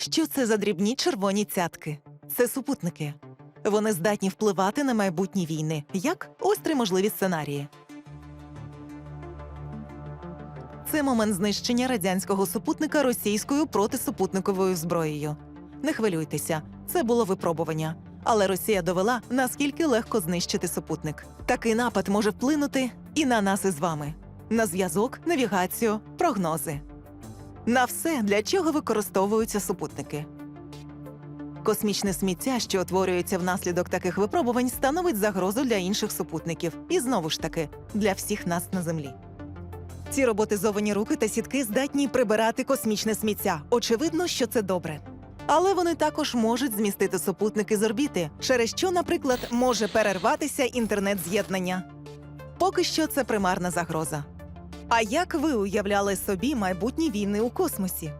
Що це за дрібні червоні цятки? Це супутники. Вони здатні впливати на майбутні війни. Як? Ось три можливі сценарії. Це момент знищення радянського супутника російською протисупутниковою зброєю. Не хвилюйтеся, це було випробування. Але Росія довела, наскільки легко знищити супутник. Такий напад може вплинути і на нас із вами: на зв'язок, навігацію, прогнози. На все, для чого використовуються супутники. Космічне сміття, що утворюється внаслідок таких випробувань, становить загрозу для інших супутників і знову ж таки для всіх нас на землі. Ці роботизовані руки та сітки здатні прибирати космічне сміття. Очевидно, що це добре. Але вони також можуть змістити супутники з орбіти, через що, наприклад, може перерватися інтернет-з'єднання. Поки що це примарна загроза. А як ви уявляли собі майбутні війни у космосі?